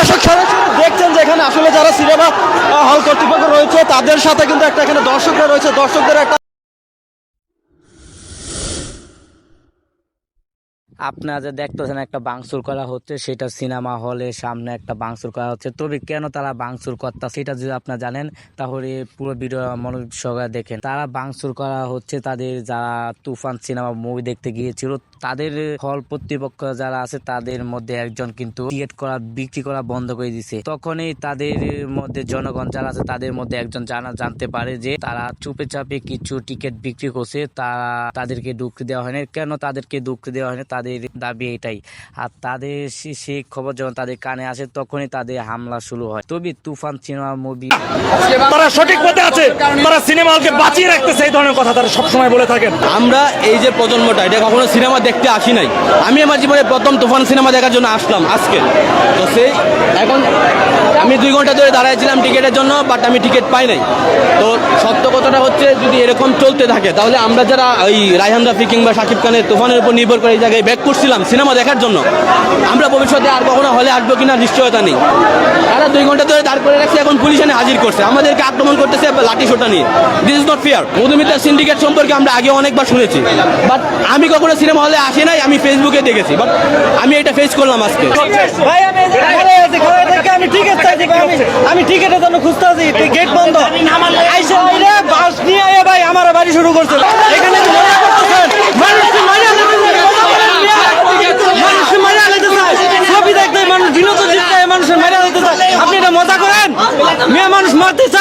দর্শক দেখছেন যে এখানে আসলে যারা সিনেমা হল কর্তৃপক্ষ রয়েছে, তাদের সাথে কিন্তু একটা এখানে দর্শকরা রয়েছে। দর্শকদের একটা আপনারা যে দেখতেছেন একটা বাংসুর করা হচ্ছে, সেটা সিনেমা হলে সামনে একটা বাংসুর করা হচ্ছে। তবে কেন তারা বাংসুর করতা, সেটা যদি আপনারা জানেন, তাহলে পুরো ভিডিও মনোযোগ সহকারে দেখেন। তারা বাংসুর করা হচ্ছে তাদের যারা তুফান সিনেমা মুভি দেখতে গিয়েছিল তাদের হল কর্তৃপক্ষ যারা আছে তাদের মধ্যে একজন কিন্তু টিকিট করা বিক্রি করা বন্ধ করে দিছে। তখনই তাদের মধ্যে জনগণ যারা আছে তাদের মধ্যে একজন জানা জানতে পারে যে তারা চুপে চাপে কিছু টিকিট বিক্রি করছে তারা তাদেরকে ঢুকতে দেওয়া হয়নি। কেন তাদেরকে ঢুকতে দেওয়া হয়নি? তাদের দাবি এটাই। আর তাদের সে- সেই খবর যখন তাদের কানে আসে তখনই তাদের হামলা শুরু হয়। তবে তুফান সিনেমা মুভি তারা সঠিক পথে আছে। তারা সিনেমা হলকে বাঁচিয়ে রাখতেছে এই ধরনের কথা তারা সবসময় বলে থাকেন। আমরা এই যে প্রজন্মটা এটা কখনো সিনেমা দেখতে আসি নাই। আমি আমার জীবনে প্রথম তুফান সিনেমা দেখার জন্য আসলাম আজকে। তো সেই এখন আমি দুই ঘণ্টা ধরে দাঁড়াইছিলাম টিকিটের জন্য বাট আমি টিকিট পাই নাই। তো সত্য কথাটা হচ্ছে, যদি এরকম চলতে থাকে, তাহলে আমরা যারা ওই রায়হান রাফি কিংবা শাকিব খানের তুফানের উপর নির্ভর করে এই জায়গায় ব্যাক করছিলাম সিনেমা দেখার জন্য, আমরা ভবিষ্যতে আর কখনো হলে আসব কিনা নিশ্চয়তা নেই। দুই ঘণ্টা ধরে দাঁড় করে রাখছে এখন পুলিশ এনে হাজির করছে। আমাদেরকে আক্রমণ করতেছে লাঠি সোটা নিয়ে। This is not fair Madhumita syndicate সম্পর্কে আমরা আগে অনেকবার শুনেছি। বাট আমি কখনো সিনেমা হলে আসি নাই আমি ফেসবুকে দেখেছি। বাট আমি এটা ফেস করলাম আজকে। ভাই আমি আমি টিকিট চাইছি আমি আমি টিকিটের জন্য খুঁজতে আছি গেট বন্ধ। আইসে বাস নিয়ে ভাই আমার বাড়ি শুরু করছে। এখানে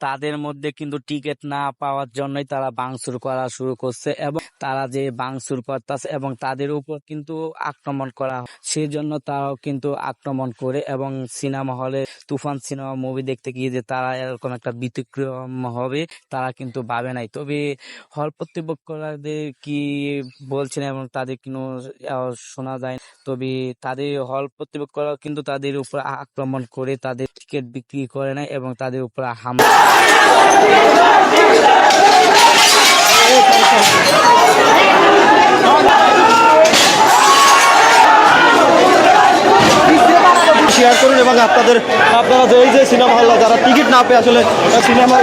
তাদের মধ্যে কিন্তু টিকিট না পাওয়ার জন্যই তারা বাংসুর করা শুরু করছে এবং তারা যে বাংসুর করতেছে এবং তাদের উপর কিন্তু আক্রমণ করা সেই জন্য তারাও কিন্তু আক্রমণ করে এবং সিনেমা হলে, তুফান সিনেমা মুভি দেখতে গিয়ে যে তারা এরকম একটা ব্যতিক্রম হবে, তারা কিন্তু ভাবে নাই তবে হল কর্তৃপক্ষদের কি বলছেন এবং তাদের কোনো শোনা যায়। তবে তাদের হল কর্তৃপক্ষরা কিন্তু তাদের উপর আক্রমণ করে তাদের টিকিট বিক্রি করে নেয় এবং তাদের উপর হামলা শেয়ার করুন এবং আপনাদের আপনারা যে এই যে সিনেমা হল যারা টিকিট না পেয়ে আসলে সিনেমা